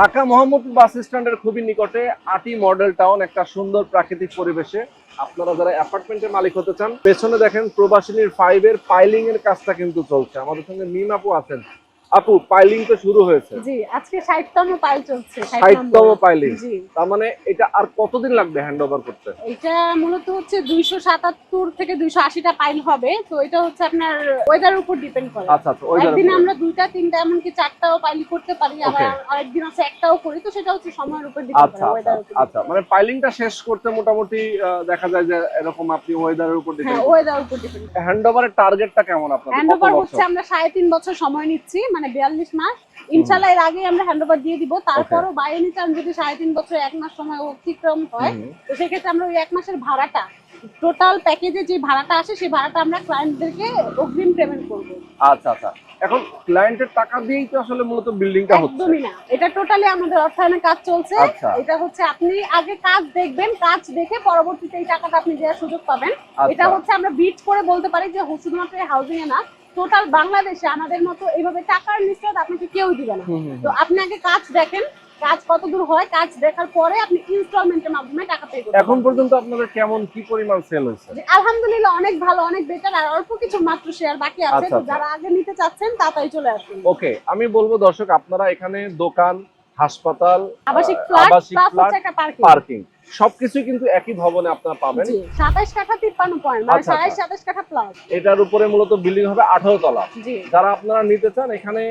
ঢাকা মোহাম্মদপুর বাস স্ট্যান্ডের খুবই নিকটে আটি মডেল টাউন, একটা সুন্দর প্রাকৃতিক পরিবেশে। আপনারা যারা অ্যাপার্টমেন্টের মালিক হতে চান, পেছনে দেখেন প্রবাসিনীর ফাইভের পাইলিং এর কাজটা কিন্তু চলছে। আমাদের সঙ্গে মিম আপু আছেন। আপু পাইলিং তো শুরু হয়েছে। জি আজকে ষাটতম পাইল চলছে 60 ষাটতম নম্বর। পাইলিং জি। তার মানে এটা আর কতদিন লাগবে হ্যান্ড ওভার করতে? এটা মূলত হচ্ছে দুইশো সাতাত্তর থেকে দুইশো আশিটা পাইল হবে। তো এটা হচ্ছে আপনার উপর ডিপেন্ড করে। আচ্ছা আচ্ছা একদিন আমরা দুইটা তিনটা এমনকি চারটাও পাইল করতে পারি। আবার আরেকদিন আছে একটাও করি। তো সেটা হচ্ছে সময়ের উপর ডিপেন্ড আচ্ছা করে আচ্ছা উপর আচ্ছা। মানে পাইলিংটা শেষ করতে মোটামুটি দেখা যায় যে এরকম আপনি ওয়েদারের উপর হ্যাঁ ডিপেন্ড ওয়েদার উপর ডিপেন্ড হ্যান্ড ওভারের টার্গেটটা কেমন আপনাদের? হ্যান্ড ওভার হচ্ছে আমরা সাড়ে তিন বছর সময় নিচ্ছি। মানে বিয়াল্লিশ মাস। ইনশাল্লাহ এর আগে আমরা হ্যান্ড ওভার দিয়ে দিব। তারপরও বাই এনি চান্স যদি সাড়ে তিন বছর এক মাস সময় অতিক্রম হয় তো সেক্ষেত্রে আমরা ওই এক মাসের ভাড়াটা টোটাল প্যাকেজে যে ভাড়াটা আসে সেই ভাড়াটা আমরা ক্লায়েন্টদেরকে অগ্রিম পেমেন্ট করব। আচ্ছা আচ্ছা। এখন ক্লায়েন্টের টাকা দিয়েই তো আসলে মূলত বিল্ডিংটা হচ্ছে। একদমই না। এটা টোটালি আমাদের অর্থায়নের কাজ চলছে। আচ্ছা। এটা হচ্ছে আপনি আগে কাজ দেখবেন কাজ দেখে পরবর্তীতে এই টাকাটা আপনি দেওয়ার সুযোগ পাবেন। আচ্ছা। এটা হচ্ছে আমরা বিট করে বলতে পারি যে শুধুমাত্র হাউজিং এ না। টোটাল বাংলাদেশে আমাদের মতো এইভাবে টাকার নিশ্চয় আপনাকে কেউ দিবে না। তো আপনি আগে কাজ দেখেন কাজ কতদূর হয় কাজ দেখার পরে আপনি ইনস্টলমেন্টের মাধ্যমে টাকা পে এখন পর্যন্ত আপনাদের কেমন কি পরিমাণ সেল হয়েছে? আলহামদুলিল্লাহ অনেক ভালো অনেক বেটার আর অল্প কিছু মাত্র শেয়ার বাকি আছে। আচ্ছা, তো আচ্ছা। যারা আগে নিতে চাচ্ছেন তাড়াতাড়ি চলে আসুন। ওকে আমি বলব দর্শক আপনারা এখানে দোকান হাসপাতাল আবাসিক ফ্ল্যাট প্লাস একটা পার্কিং পার্কিং সবকিছু কিন্তু একই ভবনে আপনারা পাবেন। জি সাতাইশ কাঠা তিপ্পান্ন পয়েন্ট মানে আচ্ছা, সাতাইশ আচ্ছা। সাতাইশ কাঠা প্লাস এটার উপরে মূলত বিল্ডিং হবে আঠারো তলা। যারা আপনারা নিতে চান এখানে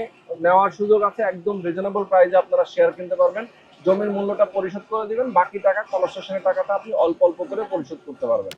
নেওয়ার সুযোগ আছে একদম রিজনেবল প্রাইসে আপনারা শেয়ার কিনতে পারবেন। জমির মূল্যটা পরিশোধ করে দিবেন বাকি টাকা কনস্ট্রাকশনের টাকাটা আপনি অল্প অল্প করে পরিশোধ করতে পারবেন।